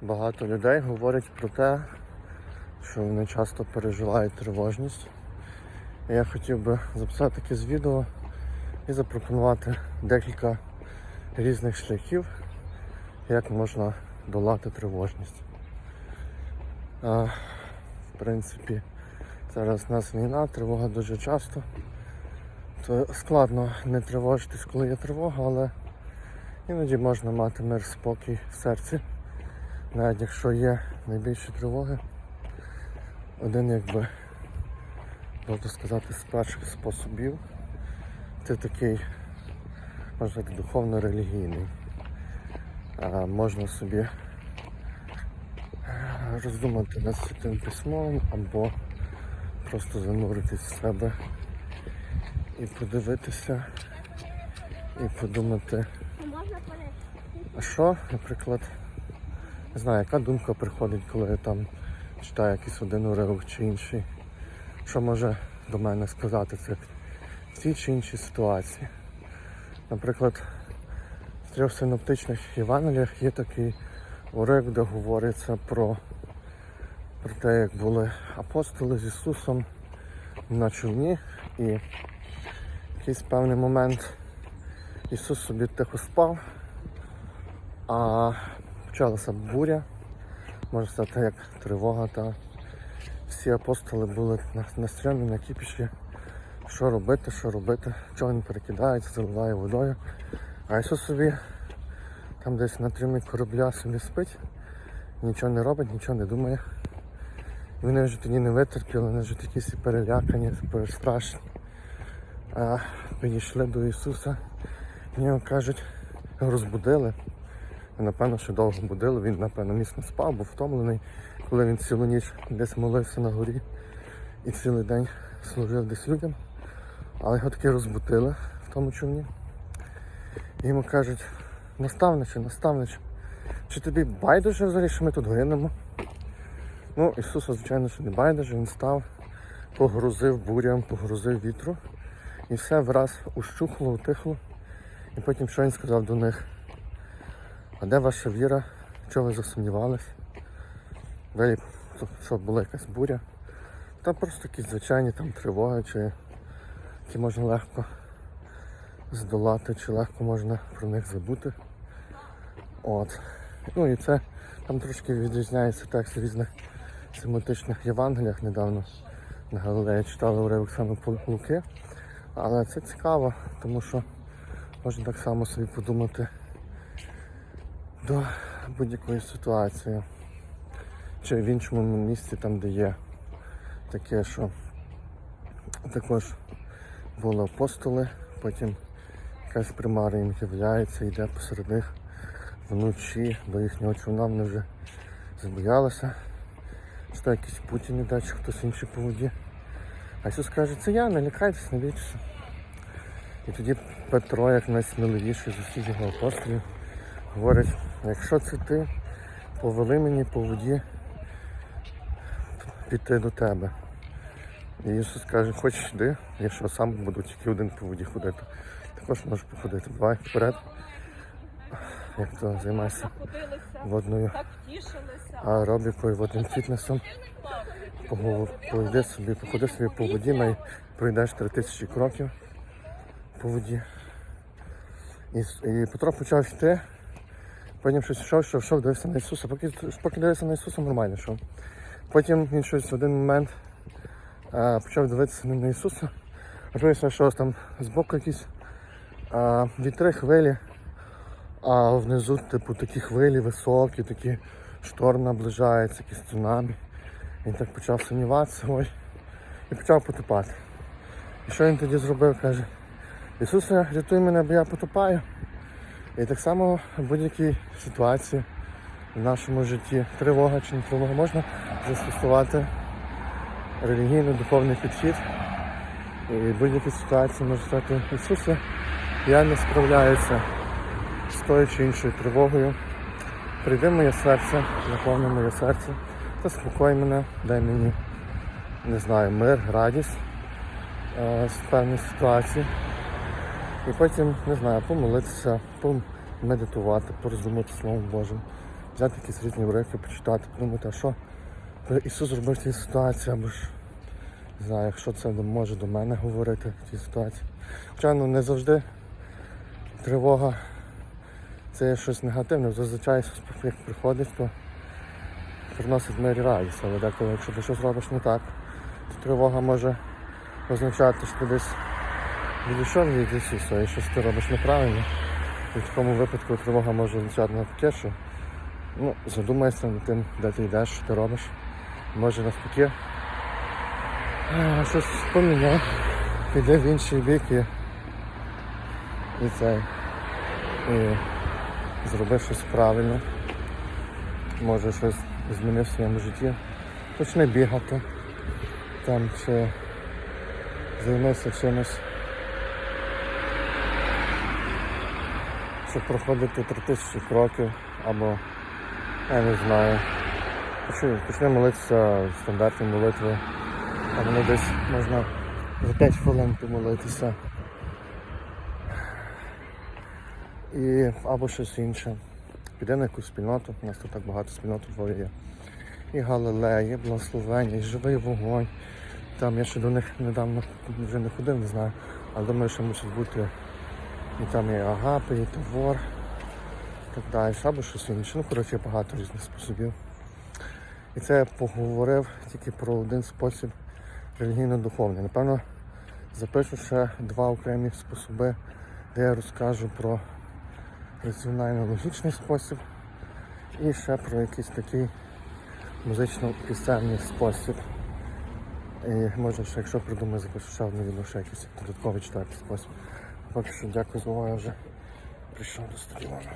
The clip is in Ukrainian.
Багато людей говорять про те, що вони часто переживають тривожність. Я хотів би записати таке з відео і запропонувати декілька різних шляхів, як можна долати тривожність. В принципі, зараз у нас війна, тривога дуже часто. То складно не тривожитись, коли є тривога, але іноді можна мати мир, спокій в серці. Навіть якщо є найбільші тривоги, один якби, можна сказати, з перших способів, це такий, можна сказати, духовно-релігійний. А можна собі е, роздумати над святим письмом або просто зануритись в себе і подивитися, і подумати, а що, наприклад, не знаю, яка думка приходить, коли я там читаю якийсь один уривок чи інший. Що може до мене сказати це в тій чи іншій ситуації. Наприклад, в трьох синоптичних Євангеліях є такий уривок, де говориться про, про те, як були апостоли з Ісусом на човні і в якийсь певний момент Ісус собі тихо спав, а почалася буря, можна сказати, як тривога, та всі апостоли були на, на кіпіші, що робити, що робити, човен перекидається, заливає водою. А Ісус собі там десь на трьомі корабля собі спить, нічого не робить, нічого не думає. Вони вже тоді не витерпіли, вони вже такі всі перелякані, перестрашені. А, підійшли до Ісуса, і нього кажуть, розбудили. Напевно, що довго будили, він, напевно, міцно спав, був втомлений, коли він цілу ніч десь молився на горі і цілий день служив десь людям. Але його таки розбудили в тому човні. І йому кажуть, наставниче, наставниче, чи тобі байдуже взагалі, що ми тут гинемо? Ну, Ісусу, звичайно, що не байдуже, він став, погрузив бурям, погрузив вітру. І все враз ущухло, утихло. І потім що він сказав до них? А де ваша віра? Чого ви засумнівались? Далі, що була якась буря. Та просто якісь звичайні там тривоги, чи які можна легко здолати, чи легко можна про них забути. От. Ну і це там трошки відрізняється текст в різних семантичних Євангеліях недавно на Галилеї читали уривок саме Луки. Але це цікаво, тому що можна так само собі подумати до будь-якої ситуації. Чи в іншому місці, там, де є таке, що також були апостоли, потім якась примара їм з'являється, йде посеред них вночі до їхнього човна, вони вже забоялися, що то якийсь Путін іде, чи хтось інший по воді. А Ісус каже, це я, не лякайтесь, не бійтеся. І тоді Петро, як найсміливіший з усіх його апостолів, говорить, якщо це ти, повели мені по воді піти до тебе. І Ісус каже, хочеш йди, я що сам буду тільки один по воді ходити. Також можеш походити. Давай вперед. Як то займайся водною аеробікою, водним фітнесом. Пойди собі, походи собі по воді, най пройдеш 3000 кроків по воді. І, і Петро почав йти, потім щось йшов, йшов, йшов, дивився на Ісуса. Поки, поки дивився на Ісуса, нормально йшов. Потім він щось в один момент а, почав дивитися на Ісуса, дивився, що там збоку якісь а, вітри, хвилі, а внизу, типу, такі хвилі високі, такі шторм наближається, якісь цунамі. Він так почав сумніватися ой, і почав потопати. І що він тоді зробив? Каже, Ісусе, рятуй мене, бо я потопаю. І так само в будь-якій ситуації в нашому житті, тривога чи не тривога, можна застосувати релігійно-духовний підхід. І в будь-якій ситуації можна сказати, Ісусе, я не справляюся з тою чи іншою тривогою. Прийди в моє серце, наповни моє серце, заспокой мене, дай мені, не знаю, мир, радість е, з певних ситуацій. І потім, не знаю, помолитися, помедитувати, пороздумати Словом Божим. взяти якісь різні уривки, почитати, подумати, а що Ісус зробив в цій ситуації, або ж не знаю, що це може до мене говорити в цій ситуації. Хоча ну, не завжди тривога це є щось негативне. Зазвичай як приходить, то приносить мир радість. Але деколи, якщо ти щось робиш не так, то тривога може означати, що десь відійшов від Ісуса щось ти робиш неправильно. І в такому випадку тривога може означати навпаки, що ну, задумайся над тим, де ти йдеш, що ти робиш. Може навпаки. Щось поміняв, піде в інший бік і, і цей. І зроби щось правильно. Може щось змінив в своєму житті. Почни бігати. Там чи займайся чимось. Щоб проходити 3000 кроків або я не знаю. Почни молитися стандартні молитви. А воно десь можна за 5 хвилин помолитися. І або щось інше. Піде на якусь спільноту, у нас тут так багато спільнот у Львові є. І Галилея, і благословення, і живий вогонь. Там я ще до них недавно вже не ходив, не знаю. Але думаю, що мусить бути і там і агапи, і тавор, і так далі, або щось інше. Ну, коротше, багато різних способів. І це я поговорив тільки про один спосіб релігійно-духовний. Напевно, запишу ще два окремі способи, де я розкажу про раціонально-логічний спосіб і ще про якийсь такий музично-пісенний спосіб. І може ще, якщо придумаю, запишу ще одне відео, ще якийсь додатковий четвертий спосіб. Поки дякую увагу, я вже прийшов до стадіону.